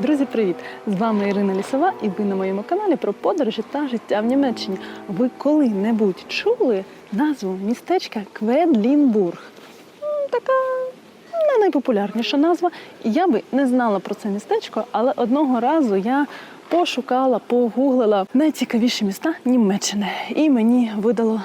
Друзі, привіт! З вами Ірина Лісова, і ви на моєму каналі про подорожі та життя в Німеччині. Ви коли-небудь чули назву містечка Кведлінбург? Така не найпопулярніша назва. Я би не знала про це містечко, але одного разу я пошукала, погуглила найцікавіші міста Німеччини, і мені видало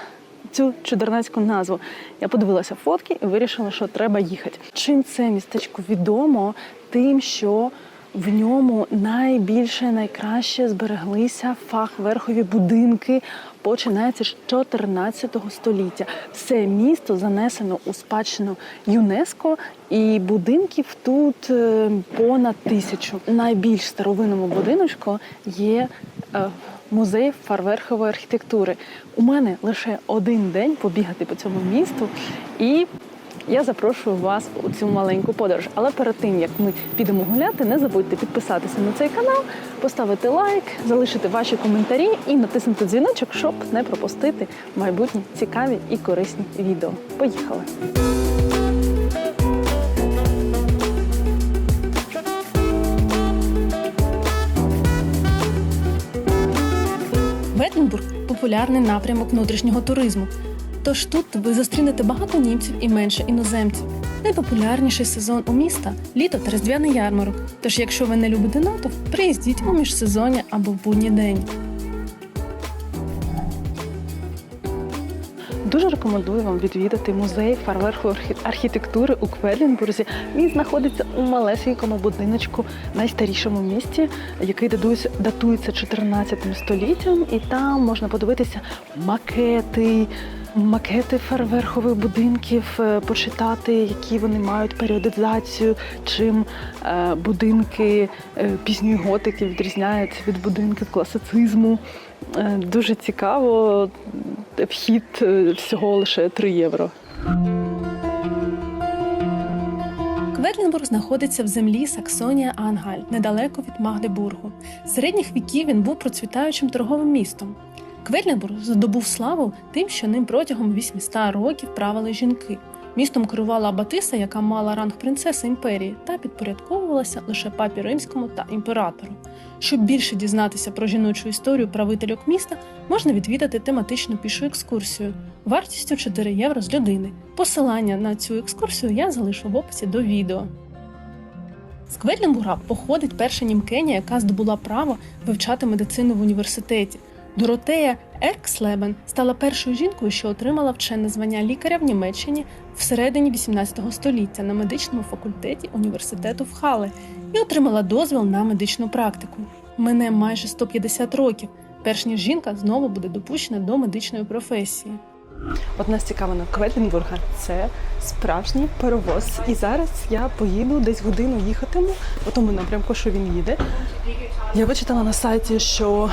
цю чудернацьку назву. Я подивилася фотки і вирішила, що треба їхати. Чим це містечко відомо? Тим, що в ньому найбільше, найкраще збереглися фахверхові будинки, починається з 14 століття. Все місто занесено у спадщину ЮНЕСКО, і будинків тут е, понад тисячу. Найбільш старовинному будиночку є е, музей фарверхової архітектури. У мене лише один день побігати по цьому місту і. Я запрошую вас у цю маленьку подорож. Але перед тим як ми підемо гуляти, не забудьте підписатися на цей канал, поставити лайк, залишити ваші коментарі і натиснути дзвіночок, щоб не пропустити майбутні цікаві і корисні відео. Поїхали! Ветенбург популярний напрямок внутрішнього туризму. Тож тут ви зустрінете багато німців і менше іноземців. Найпопулярніший сезон у міста літо та різдвяний ярмарок. Тож, якщо ви не любите натовп, приїздіть у міжсезоння або в будній день. Дуже рекомендую вам відвідати музей фарверхової архітектури у Кведлінбурзі. Він знаходиться у малесенькому будиночку, найстарішому місті, який датується 14 століттям, і там можна подивитися макети. Макети фарверхових будинків, е, почитати, які вони мають періодизацію, чим е, будинки е, пізньої готики відрізняються від будинків класицизму. Дуже цікаво. Вхід всього лише 3 євро. Кведлінбург знаходиться в землі Саксонія Ангальт, недалеко від Магдебургу. З середніх віків він був процвітаючим торговим містом. Кведлінбург здобув славу тим, що ним протягом 800 років правили жінки. Містом керувала Абатиса, яка мала ранг принцеси імперії, та підпорядковувалася лише папі римському та імператору. Щоб більше дізнатися про жіночу історію правительок міста, можна відвідати тематичну пішу екскурсію вартістю 4 євро з людини. Посилання на цю екскурсію я залишу в описі до відео. З Кведлінбурга походить перша німкеня, яка здобула право вивчати медицину в університеті. Доротея Еркслебен стала першою жінкою, що отримала вчене звання лікаря в Німеччині всередині 18 століття на медичному факультеті університету в Хале і отримала дозвіл на медичну практику. Мине майже 150 років, перш ніж жінка знову буде допущена до медичної професії. От нас цікавина Кведлінбурга це справжній паровоз. І зараз я поїду десь годину їхатиму по тому напрямку, що він їде. Я вичитала на сайті, що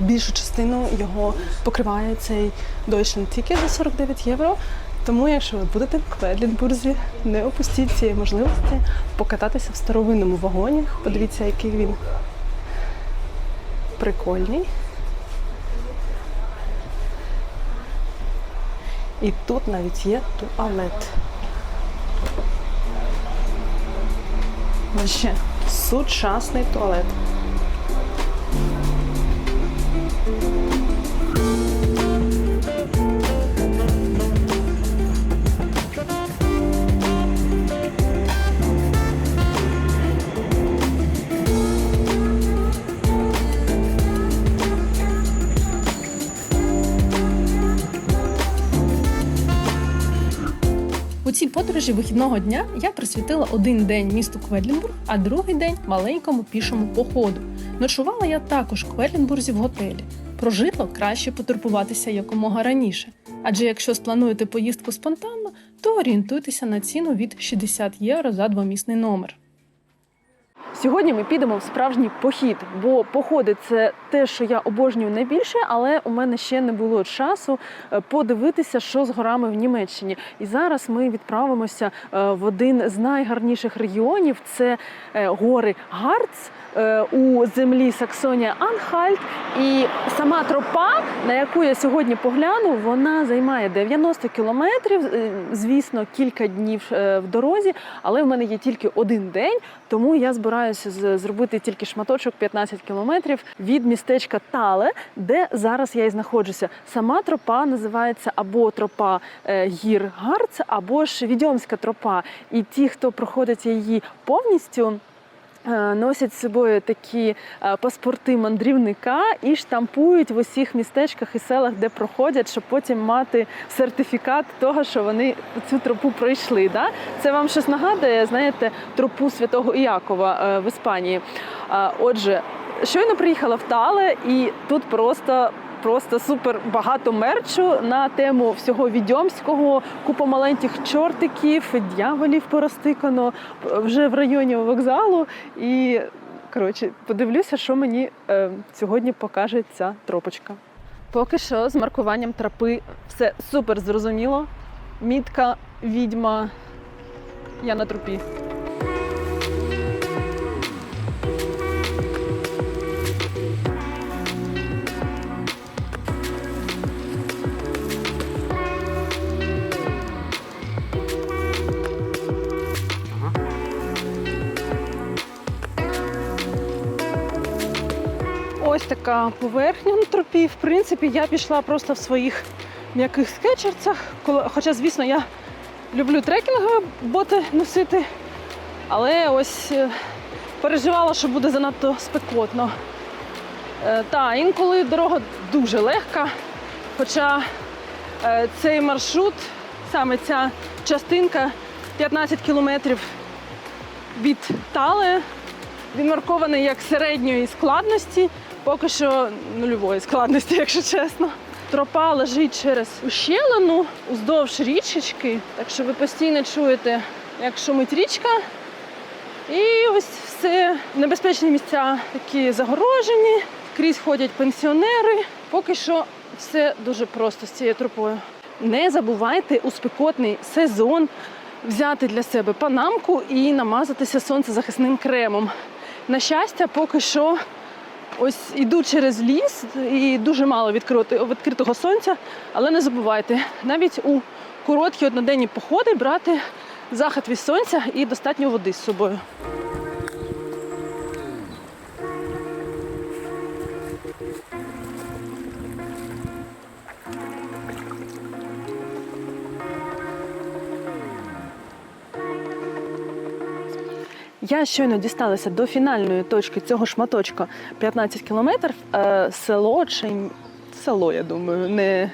більшу частину його покриває цей Deutschland Ticket за 49 євро. Тому, якщо ви будете в Кведлінбурзі, не опустіть цієї можливості покататися в старовинному вагоні. Подивіться, який він прикольний. І тут навіть є туалет. Ще сучасний туалет. У цій подорожі вихідного дня я присвятила один день місту Кведлінбург, а другий день маленькому пішому походу. Ночувала я також в Кведлінбурзі в готелі. Про житло краще потурбуватися якомога раніше. Адже якщо сплануєте поїздку спонтанно, то орієнтуйтеся на ціну від 60 євро за двомісний номер. Сьогодні ми підемо в справжній похід, бо походи це те, що я обожнюю найбільше, але у мене ще не було часу е, подивитися, що з горами в Німеччині. І зараз ми відправимося е, в один з найгарніших регіонів це е, гори Гарц у землі Саксонія Анхальт. І сама тропа, на яку я сьогодні погляну, вона займає 90 кілометрів. Звісно, кілька днів в дорозі, але в мене є тільки один день, тому я збираюся з- зробити тільки шматочок 15 кілометрів від містечка Тале, де зараз я і знаходжуся. Сама тропа називається або тропа е, гір Гарц, або ж Відьомська тропа. І ті, хто проходить її повністю. Е, Носять з собою такі е, паспорти мандрівника і штампують в усіх містечках і селах, де проходять, щоб потім мати сертифікат того, що вони цю тропу пройшли. Да? Це вам щось нагадує, знаєте, тропу святого Іакова е, в Іспанії. Отже, щойно приїхала в Тале, і тут просто. Просто супер багато мерчу на тему всього відьомського, купа маленьких чортиків, дьяволів порозтикано вже в районі вокзалу. І коротше, подивлюся, що мені е, сьогодні покаже ця тропочка. Поки що з маркуванням тропи все супер зрозуміло. Мітка, відьма. Я на тропі. Ось така поверхня на тропі. В принципі, я пішла просто в своїх м'яких скетчерцях. Хоча, звісно, я люблю трекінгові боти носити, але ось е, переживала, що буде занадто спекотно. Е, Та, інколи дорога дуже легка, хоча е, цей маршрут, саме ця частинка 15 кілометрів від Тале, він маркований як середньої складності, поки що нульової складності, якщо чесно. Тропа лежить через ущелину уздовж річечки, так що ви постійно чуєте, як шумить річка. І ось все небезпечні місця такі загорожені, крізь ходять пенсіонери. Поки що все дуже просто з цією тропою. Не забувайте у спекотний сезон взяти для себе панамку і намазатися сонцезахисним кремом. На щастя, поки що ось іду через ліс і дуже мало відкритого сонця, але не забувайте, навіть у короткі одноденні походи брати захід від сонця і достатньо води з собою. Я щойно дісталася до фінальної точки цього шматочка 15 кілометрів. Е, село чи село, я думаю, не.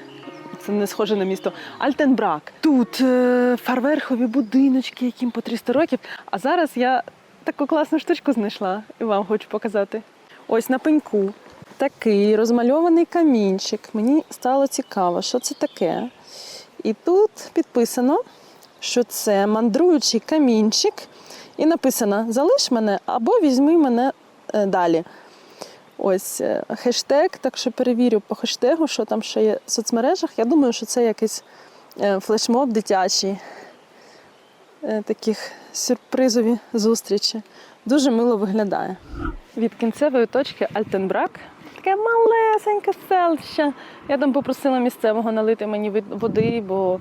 Це не схоже на місто Альтенбрак. Тут е, фарверхові будиночки, яким по 300 років. А зараз я таку класну штучку знайшла і вам хочу показати. Ось на пеньку такий розмальований камінчик. Мені стало цікаво, що це таке. І тут підписано, що це мандруючий камінчик. І написано: залиш мене або візьми мене е, далі. Ось е, хештег, так що перевірю по хештегу, що там ще є в соцмережах. Я думаю, що це якийсь е, флешмоб дитячий. Таких сюрпризові зустрічі. Дуже мило виглядає. Від кінцевої точки Альтенбрак таке малесеньке селище. Я там попросила місцевого налити мені води, бо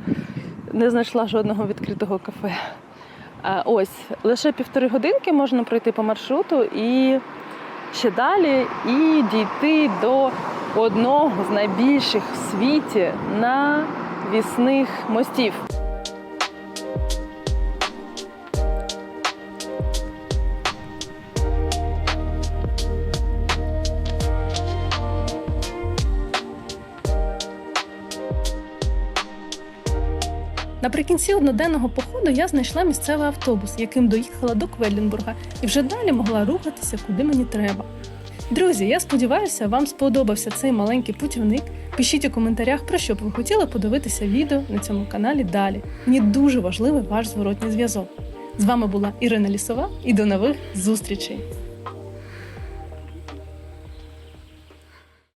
не знайшла жодного відкритого кафе. А, Ось лише півтори годинки можна пройти по маршруту і ще далі, і дійти до одного з найбільших в світі навісних мостів. Наприкінці одноденного походу я знайшла місцевий автобус, яким доїхала до Кведлінбурга, і вже далі могла рухатися, куди мені треба. Друзі, я сподіваюся, вам сподобався цей маленький путівник. Пишіть у коментарях, про що б ви хотіли подивитися відео на цьому каналі далі. Мені дуже важливий ваш зворотній зв'язок. З вами була Ірина Лісова і до нових зустрічей!